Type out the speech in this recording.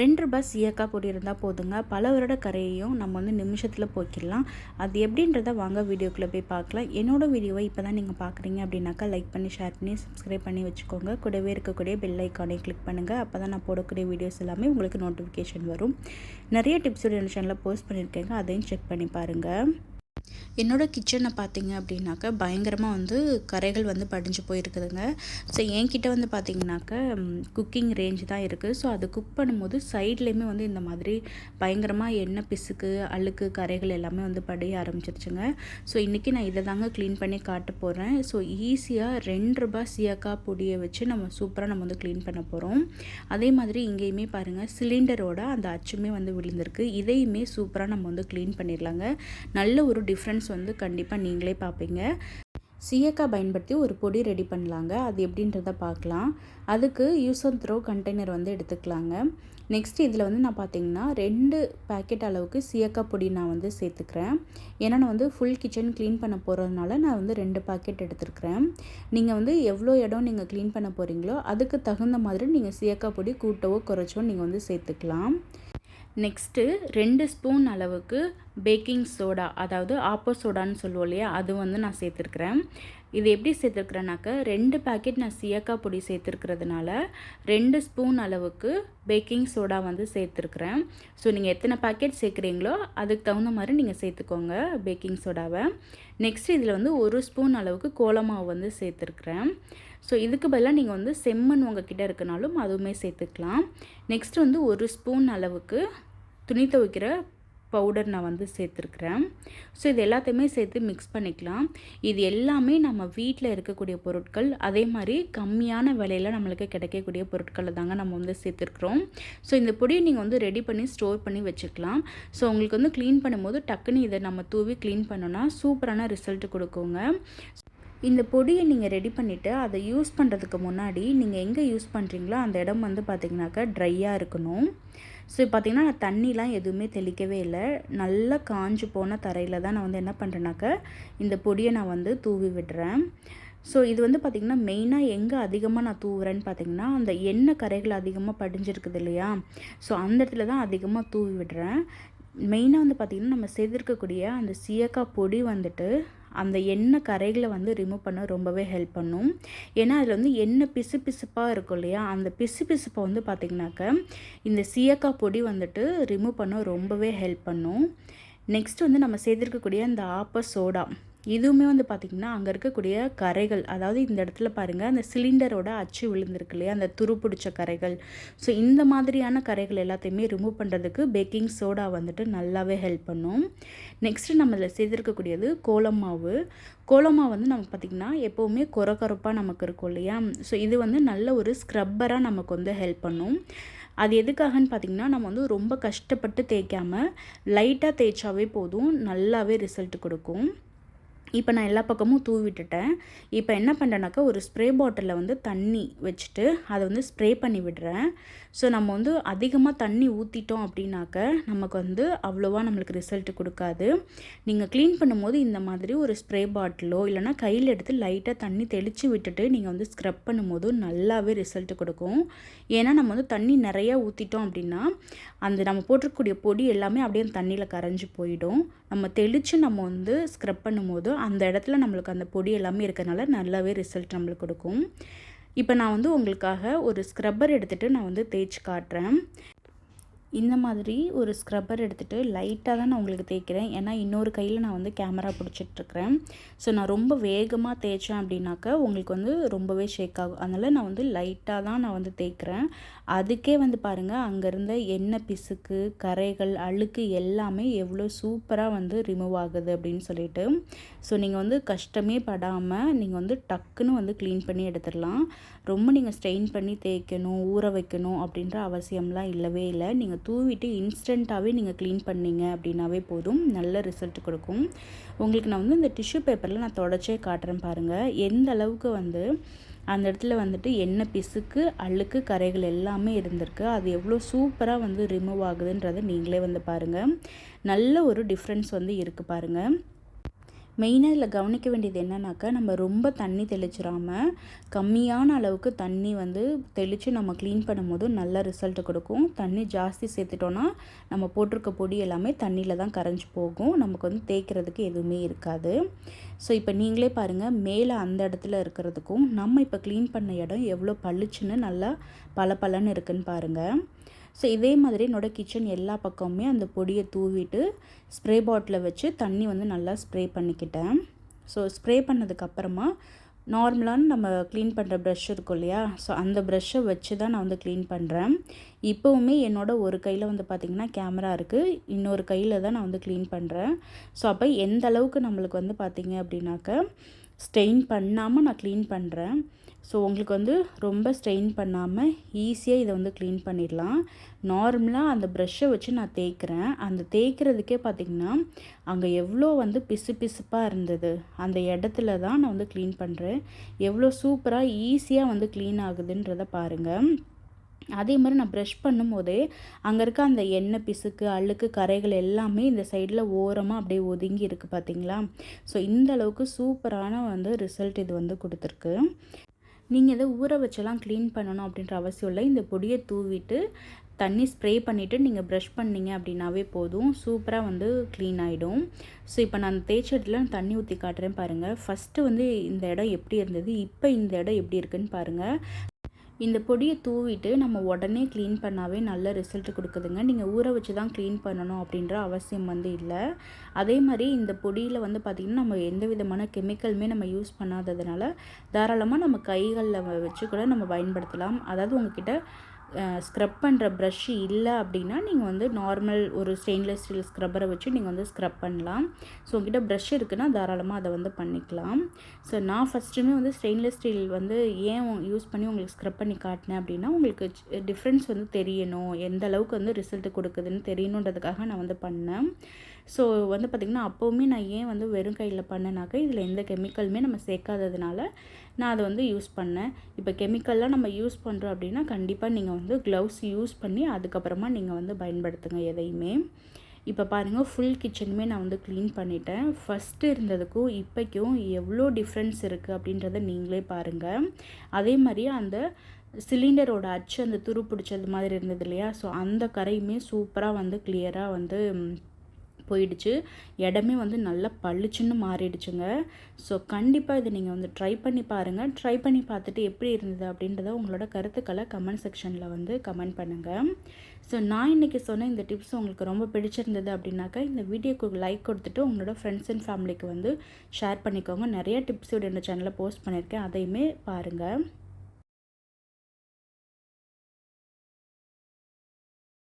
ரெண்டு பஸ் இயக்கா போட்டிருந்தால் இருந்தால் போதுங்க. பல வருட கரையையும் நம்ம வந்து நிமிஷத்தில் போய்க்கிடலாம் அது எப்படின்றத வாங்க வீடியோக்குள்ளே போய் பார்க்கலாம். என்னோடய வீடியோவை இப்போ தான் நீங்கள் பார்க்குறீங்க அப்படின்னாக்கா லைக் பண்ணி ஷேர் பண்ணி சப்ஸ்கிரைப் பண்ணி வச்சுக்கோங்க. கூடவே இருக்கக்கூடிய பெல் ஐக்கானை கிளிக் பண்ணுங்கள் அப்போ தான் நான் போடக்கூடிய வீடியோஸ் எல்லாமே உங்களுக்கு நோட்டிஃபிகேஷன் வரும். நிறைய டிப்ஸ் வீடியோ சேனலில் போஸ்ட் பண்ணியிருக்கேங்க. அதையும் செக் பண்ணி பாருங்கள் என்னோடய கிச்சனை பார்த்தீங்க அப்படின்னாக்கா பயங்கரமாக வந்து கரைகள் வந்து படிஞ்சு போயிருக்குதுங்க. ஸோ என்கிட்ட வந்து பார்த்திங்கனாக்க குக்கிங் ரேஞ்ச் தான் இருக்குது ஸோ அது குக் பண்ணும்போது சைட்லேயுமே வந்து இந்த மாதிரி பயங்கரமாக எண்ணெய் பிசுக்கு அழுக்கு கரைகள் எல்லாமே வந்து படிய ஆரம்பிச்சிருச்சுங்க. ஸோ இன்றைக்கி நான் இதை தாங்க க்ளீன் பண்ணி காட்ட போகிறேன் ஸோ ஈஸியாக ரெண்டு ரூபாய் சீயக்காய் பொடியை வச்சு நம்ம சூப்பராக நம்ம வந்து க்ளீன் பண்ண போகிறோம் அதே மாதிரி இங்கேயுமே பாருங்கள் சிலிண்டரோட அந்த அச்சுமே வந்து விழுந்திருக்கு. இதையுமே சூப்பராக நம்ம வந்து க்ளீன் பண்ணிடலாங்க நல்ல ஒரு டிஃப்ரென்ஸ் வந்து கண்டிப்பாக நீங்களே பார்ப்பீங்க. சீயக்காய் பயன்படுத்தி ஒரு பொடி ரெடி பண்ணலாங்க. அது எப்படின்றத பார்க்கலாம். அதுக்கு யூஸ் அண்ட் த்ரோ கண்டெய்னர் வந்து எடுத்துக்கலாங்க. நெக்ஸ்ட் இதில் வந்து நான் பார்த்தீங்கன்னா ரெண்டு பேக்கெட் அளவுக்கு சீயக்காய் பொடி நான் வந்து சேர்த்துக்கிறேன். ஏன்னா நான் வந்து ஃபுல் கிச்சன் க்ளீன் பண்ண போகிறதுனால நான் வந்து ரெண்டு பேக்கெட் எடுத்துருக்கிறேன். நீங்கள் வந்து எவ்வளோ இடம் நீங்கள் க்ளீன் பண்ண போகிறீங்களோ அதுக்கு தகுந்த மாதிரி நீங்கள் சீயக்காய் பொடி கூட்டவோ குறைச்சோ நீங்கள் வந்து சேர்த்துக்கலாம். நெக்ஸ்ட்டு ரெண்டு ஸ்பூன் அளவுக்கு பேக்கிங் சோடா அதாவது ஆப்போ சோடான்னு சொல்லுவோம் இல்லையா அது வந்து நான் சேர்த்துருக்குறேன். இது எப்படி சேர்த்துருக்குறேனாக்க ரெண்டு பேக்கெட் நான் சீயக்காய் பொடி சேர்த்துருக்கிறதுனால ரெண்டு ஸ்பூன் அளவுக்கு பேக்கிங் சோடா வந்து சேர்த்துருக்குறேன். ஸோ நீங்கள் எத்தனை பேக்கெட் சேர்க்குறீங்களோ அதுக்கு தகுந்த மாதிரி நீங்கள் சேர்த்துக்கோங்க பேக்கிங் சோடாவை நெக்ஸ்ட் இதில் வந்து ஒரு ஸ்பூன் அளவுக்கு கோலமாவு வந்து சேர்த்துருக்குறேன். ஸோ இதுக்கு பதிலாக நீங்கள் வந்து செம்மண் உங்கள் கிட்டே இருக்கனாலும் அதுவுமே சேர்த்துக்கலாம். நெக்ஸ்ட் வந்து ஒரு ஸ்பூன் அளவுக்கு துணி துவைக்கிற பவுடர் நான் வந்து சேர்த்துருக்குறேன். ஸோ இது எல்லாத்தையுமே சேர்த்து மிக்ஸ் பண்ணிக்கலாம். இது எல்லாமே நம்ம வீட்டில் இருக்கக்கூடிய பொருட்கள் அதே மாதிரி கம்மியான விலையில் நம்மளுக்கு கிடைக்கக்கூடிய பொருட்களை தாங்க நம்ம வந்து சேர்த்துருக்குறோம். ஸோ இந்த பொடியை நீங்கள் வந்து ரெடி பண்ணி ஸ்டோர் பண்ணி வச்சுக்கலாம். ஸோ உங்களுக்கு வந்து க்ளீன் பண்ணும்போது டக்குன்னு இதை நம்ம தூவி க்ளீன் பண்ணோன்னா சூப்பரான ரிசல்ட் கொடுக்குங்க. இந்த பொடியை நீங்கள் ரெடி பண்ணிவிட்டு அதை யூஸ் பண்ணுறதுக்கு முன்னாடி நீங்கள் எங்கே யூஸ் பண்ணுறீங்களோ அந்த இடம் வந்து பார்த்திங்கனாக்கா ட்ரையாக இருக்கணும். ஸோ பார்த்திங்கன்னா நான் தண்ணிலாம் எதுவுமே தெளிக்கவே இல்லை. நல்லா காஞ்சு போன தரையில் தான் நான் வந்து என்ன பண்ணுறேனாக்க இந்த பொடியை நான் வந்து தூவி விடுறேன். ஸோ இது வந்து பார்த்திங்கன்னா மெயினாக எங்கே அதிகமாக நான் தூவுறேன்னு பார்த்திங்கன்னா அந்த எண்ணெய் கரைகள் அதிகமாக படிஞ்சிருக்குது இல்லையா? ஸோ அந்த இடத்துல தான் அதிகமாக தூவி விடுறேன். மெயினாக வந்து பார்த்திங்கன்னா நம்ம செய்திருக்கக்கூடிய அந்த சீயக்காய் பொடி வந்துட்டு அந்த எண்ணெய் கரைகளை வந்து ரிமூவ் பண்ண ரொம்பவே ஹெல்ப் பண்ணும். ஏன்னா அதில் வந்து எண்ணெய் பிசு பிசுப்பாக இருக்கும் இல்லையா? அந்த பிசு பிசுப்பை வந்து பார்த்திங்கனாக்க இந்த சீயக்காய் பொடி வந்துட்டு ரிமூவ் பண்ண ரொம்பவே ஹெல்ப் பண்ணும். நெக்ஸ்ட் வந்து நம்ம செய்திருக்கக்கூடிய அந்த ஆப்ப சோடா இதுவுமே வந்து பார்த்திங்கன்னா அங்கே இருக்கக்கூடிய கரைகள் அதாவது இந்த இடத்துல பாருங்கள் அந்த சிலிண்டரோட அச்சு விழுந்திருக்கு இல்லையா? அந்த துரு பிடிச்ச கரைகள். ஸோ இந்த மாதிரியான கரைகள் எல்லாத்தையுமே ரிமூவ் பண்ணுறதுக்கு பேக்கிங் சோடா வந்துட்டு நல்லாவே ஹெல்ப் பண்ணும். நெக்ஸ்ட்டு நம்ம இதில் செய்திருக்கக்கூடியது கோலம் மாவு. கோலமாவு வந்து நமக்கு பார்த்திங்கன்னா எப்போவுமே குறக்கொறப்பாக நமக்கு இருக்கும் இல்லையா? ஸோ இது வந்து நல்ல ஒரு ஸ்க்ரப்பராக நமக்கு வந்து ஹெல்ப் பண்ணும். அது எதுக்காகன்னு பார்த்திங்கன்னா நம்ம வந்து ரொம்ப கஷ்டப்பட்டு தேய்க்காமல் லைட்டாக தேய்ச்சாவே போதும் நல்லாவே ரிசல்ட் கொடுக்கும். இப்போ நான் எல்லா பக்கமும் தூவி விட்டுட்டேன் இப்போ என்ன பண்ணுறேனாக்கா ஒரு ஸ்ப்ரே பாட்டிலில் வந்து தண்ணி வச்சுட்டு அதை வந்து ஸ்ப்ரே பண்ணி விடுறேன். ஸோ நம்ம வந்து அதிகமாக தண்ணி ஊற்றிட்டோம் அப்படின்னாக்க நமக்கு வந்து அவ்வளோவா நம்மளுக்கு ரிசல்ட் கொடுக்காது. நீங்கள் க்ளீன் பண்ணும்போது இந்த மாதிரி ஒரு ஸ்ப்ரே பாட்டிலோ இல்லைனா கையில் எடுத்து லைட்டாக தண்ணி தெளித்து விட்டுட்டு நீங்கள் வந்து ஸ்க்ரப் பண்ணும்போது நல்லாவே ரிசல்ட் கொடுக்கும். ஏன்னா நம்ம வந்து தண்ணி நிறையா ஊற்றிட்டோம் அப்படின்னா அந்த நம்ம போட்டிருக்கக்கூடிய பொடி எல்லாமே அப்படியே அந்த தண்ணியில் கரைஞ்சி போயிடும். நம்ம தெளித்து நம்ம வந்து ஸ்க்ரப் பண்ணும்போது அந்த இடத்துல நம்மளுக்கு அந்த பொடி எல்லாமே இருக்கிறதுனால நல்லாவே ரிசல்ட் நம்மளுக்கு கொடுக்கும். இப்போ நான் வந்து உங்களுக்காக ஒரு ஸ்க்ரப்பர் எடுத்துகிட்டு நான் வந்து தேய்ச்சி காட்டுறேன். இந்த மாதிரி ஒரு ஸ்க்ரப்பர் எடுத்துகிட்டு லைட்டாக தான் நான் உங்களுக்கு தேய்க்கிறேன். ஏன்னா இன்னொரு கையில் நான் வந்து கேமரா பிடிச்சிட்ருக்கிறேன். ஸோ நான் ரொம்ப வேகமாக தேய்ச்சேன் அப்படின்னாக்க உங்களுக்கு வந்து ரொம்பவே ஷேக் ஆகும். அதனால் நான் வந்து லைட்டாக தான் நான் வந்து தேய்க்கிறேன். அதுக்கே வந்து பாருங்கள் அங்கேருந்த எண்ணெய் பிசுக்கு கரைகள் அழுக்கு எல்லாமே எவ்வளோ சூப்பராக வந்து ரிமூவ் ஆகுது அப்படின்னு சொல்லிட்டு. ஸோ நீங்கள் வந்து கஷ்டமே படாமல் நீங்கள் வந்து டக்குன்னு வந்து க்ளீன் பண்ணி எடுத்துடலாம். ரொம்ப நீங்கள் ஸ்ட்ரெயின் பண்ணி தேய்க்கணும் ஊற வைக்கணும் அப்படின்ற அவசியம்லாம் இல்லவே இல்லை. நீங்கள் தூவிட்டு இன்ஸ்டண்ட்டாகவே நீங்கள் க்ளீன் பண்ணீங்க அப்படின்னாவே போதும். நல்ல ரிசல்ட் கொடுக்கும். உங்களுக்கு நான் வந்து இந்த டிஷ்யூ பேப்பரில் நான் தொடச்சே காட்டுறேன் பாருங்கள் எந்த அளவுக்கு வந்து அந்த இடத்துல வந்துட்டு எண்ணெய் பிசுக்கு அழுக்கு கரைகள் எல்லாமே இருந்திருக்கு. அது எவ்வளோ சூப்பராக வந்து ரிமூவ் ஆகுதுன்றதை நீங்களே வந்து பாருங்கள் நல்ல ஒரு டிஃப்ரென்ஸ் வந்து இருக்குது பாருங்கள் மெயினாக இதில் கவனிக்க வேண்டியது என்னன்னாக்கா நம்ம ரொம்ப தண்ணி தெளிச்சிடாமல் கம்மியான அளவுக்கு தண்ணி வந்து தெளித்து நம்ம க்ளீன் பண்ணும்போது நல்ல ரிசல்ட் கொடுக்கும். தண்ணி ஜாஸ்தி சேர்த்துட்டோன்னா நம்ம போட்டிருக்க பொடி எல்லாமே தண்ணியில் தான் கரைஞ்சி போகும். நமக்கு வந்து தேய்க்கிறதுக்கு எதுவுமே இருக்காது. ஸோ இப்போ நீங்களே பாருங்கள் மேலே அந்த இடத்துல இருக்கிறதுக்கும் நம்ம இப்போ க்ளீன் பண்ண இடம் எவ்வளோ பளிச்சுன்னு நல்லா பல பலன்னு இருக்குன்னு பாருங்கள் ஸோ இதே மாதிரி என்னோடய கிச்சன் எல்லா பக்கமுமே அந்த பொடியை தூவிட்டு ஸ்ப்ரே பாட்டிலை வச்சு தண்ணி வந்து நல்லா ஸ்ப்ரே பண்ணிக்கிட்டேன். ஸோ ஸ்ப்ரே பண்ணதுக்கப்புறமா நார்மலான நம்ம க்ளீன் பண்ணுற ப்ரஷ் இருக்கும் இல்லையா? ஸோ அந்த ப்ரஷ்ஷை வச்சு தான் நான் வந்து க்ளீன் பண்ணுறேன் இப்போவுமே என்னோடய ஒரு கையில் வந்து பார்த்திங்கன்னா கேமரா இருக்குது இன்னொரு கையில் தான் நான் வந்து க்ளீன் பண்ணுறேன் ஸோ அப்போ எந்த அளவுக்கு நம்மளுக்கு வந்து பார்த்திங்க அப்படின்னாக்க ஸ்டெயின் பண்ணாமல் நான் க்ளீன் பண்ணுறேன் ஸோ உங்களுக்கு வந்து ரொம்ப ஸ்ட்ரெயின் பண்ணாமல் ஈஸியாக இதை வந்து க்ளீன் பண்ணிடலாம். நார்மலாக அந்த ப்ரெஷ்ஷை வச்சு நான் தேய்க்கிறேன். அந்த தேய்க்கிறதுக்கே பார்த்திங்கன்னா அங்கே எவ்வளோ வந்து பிசு பிசுப்பாக இருந்தது அந்த இடத்துல தான் நான் வந்து க்ளீன் பண்ணுறேன் எவ்வளோ சூப்பராக ஈஸியாக வந்து க்ளீன் ஆகுதுன்றதை பாருங்கள் அதே மாதிரி நான் ப்ரஷ் பண்ணும்போதே அங்கே இருக்க அந்த எண்ணெய் பிசுக்கு அழுக்கு கரைகள் எல்லாமே இந்த சைடில் ஓரமாக அப்படியே ஒதுங்கி இருக்குது பார்த்தீங்களா ஸோ இந்த அளவுக்கு சூப்பரான வந்து ரிசல்ட் இது வந்து கொடுத்துருக்கு. நீங்கள் இதை ஊற வச்செல்லாம் க்ளீன் பண்ணணும் அப்படின்ற அவசியம் இல்லை. இந்த பொடியை தூவிட்டு தண்ணி ஸ்ப்ரே பண்ணிவிட்டு நீங்கள் ப்ரஷ் பண்ணிங்க அப்படின்னாவே போதும். சூப்பராக வந்து க்ளீன் ஆகிடும் ஸோ இப்போ நான் தேய்ச்சடியில் தண்ணி ஊற்றி காட்டுறேன் பாருங்கள் ஃபஸ்ட்டு வந்து இந்த இடம் எப்படி இருந்தது? இப்போ இந்த இடம் எப்படி இருக்குன்னு பாருங்கள் இந்த பொடியை தூவிட்டு நம்ம உடனே க்ளீன் பண்ணாவே நல்ல ரிசல்ட் கொடுக்குதுங்க. நீங்கள் ஊற வச்சு தான் க்ளீன் பண்ணணும் அப்படின்ற அவசியம் வந்து இல்லை. அதே மாதிரி இந்த பொடியில் வந்து பார்த்திங்கன்னா நம்ம எந்த விதமான கெமிக்கலுமே நம்ம யூஸ் பண்ணாததுனால தாராளமாக நம்ம கைகளில் வச்சு கூட நம்ம பயன்படுத்தலாம். அதாவது உங்ககிட்ட ஸ்க்ரப் பண்ணுற ப்ரஷ் இல்லை அப்படின்னா நீங்கள் வந்து நார்மல் ஒரு ஸ்டெயின்லெஸ் ஸ்டீல் ஸ்க்ரப்பரை வச்சு நீங்கள் வந்து ஸ்க்ரப் பண்ணலாம். ஸோ உங்ககிட்ட ப்ரஷ் இருக்குன்னா தாராளமாக அதை வந்து பண்ணிக்கலாம். ஸோ நான் ஃபஸ்ட்டுமே வந்து ஸ்டெயின்லெஸ் ஸ்டீல் வந்து ஏன் யூஸ் பண்ணி உங்களுக்கு ஸ்க்ரப் பண்ணி காட்டினேன் அப்படின்னா உங்களுக்கு டிஃப்ரென்ஸ் வந்து தெரியணும். எந்த அளவுக்கு வந்து ரிசல்ட் கொடுக்குதுன்னு தெரியணுன்றதுக்காக நான் வந்து பண்ணேன். ஸோ வந்து பார்த்திங்கன்னா அப்போவுமே நான் ஏன் வந்து வெறும் கையில் பண்ணேனாக்க இதில் எந்த கெமிக்கலுமே நம்ம சேர்க்காததுனால நான் அதை வந்து யூஸ் பண்ணேன். இப்போ கெமிக்கல்லாம் நம்ம யூஸ் பண்ணுறோம் அப்படின்னா கண்டிப்பாக நீங்கள் வந்து க்ளவுஸ் யூஸ் பண்ணி அதுக்கப்புறமா நீங்கள் வந்து பயன்படுத்துங்க எதையுமே. இப்போ பாருங்கள் ஃபுல் கிச்சனுமே நான் வந்து க்ளீன் பண்ணிட்டேன். ஃபஸ்ட்டு இருந்ததுக்கும் இப்போக்கும் எவ்வளோ டிஃப்ரென்ஸ் இருக்குது அப்படின்றத நீங்களே பாருங்கள் அதே மாதிரி அந்த சிலிண்டரோட அச்சு அந்த துரு பிடிச்சது மாதிரி இருந்தது இல்லையா? ஸோ அந்த கரையுமே சூப்பராக வந்து கிளியராக வந்து போயிடுச்சு. இடமே வந்து நல்லா பளிச்சுன்னு மாறிடுச்சுங்க. ஸோ கண்டிப்பாக இதை நீங்கள் வந்து ட்ரை பண்ணி பாருங்கள் ட்ரை பண்ணி பார்த்துட்டு எப்படி இருந்தது அப்படின்றத உங்களோட கருத்துக்களை கமெண்ட் செக்ஷனில் வந்து கமெண்ட் பண்ணுங்கள் ஸோ நான் இன்றைக்கி சொன்ன இந்த டிப்ஸ் உங்களுக்கு ரொம்ப பிடிச்சிருந்தது அப்படின்னாக்கா இந்த வீடியோக்கு லைக் கொடுத்துட்டு உங்களோட ஃப்ரெண்ட்ஸ் அண்ட் ஃபேமிலிக்கு வந்து ஷேர் பண்ணிக்கோங்க. நிறைய டிப்ஸ் இந்த சேனலில் போஸ்ட் பண்ணியிருக்கேன். அதையுமே பாருங்கள்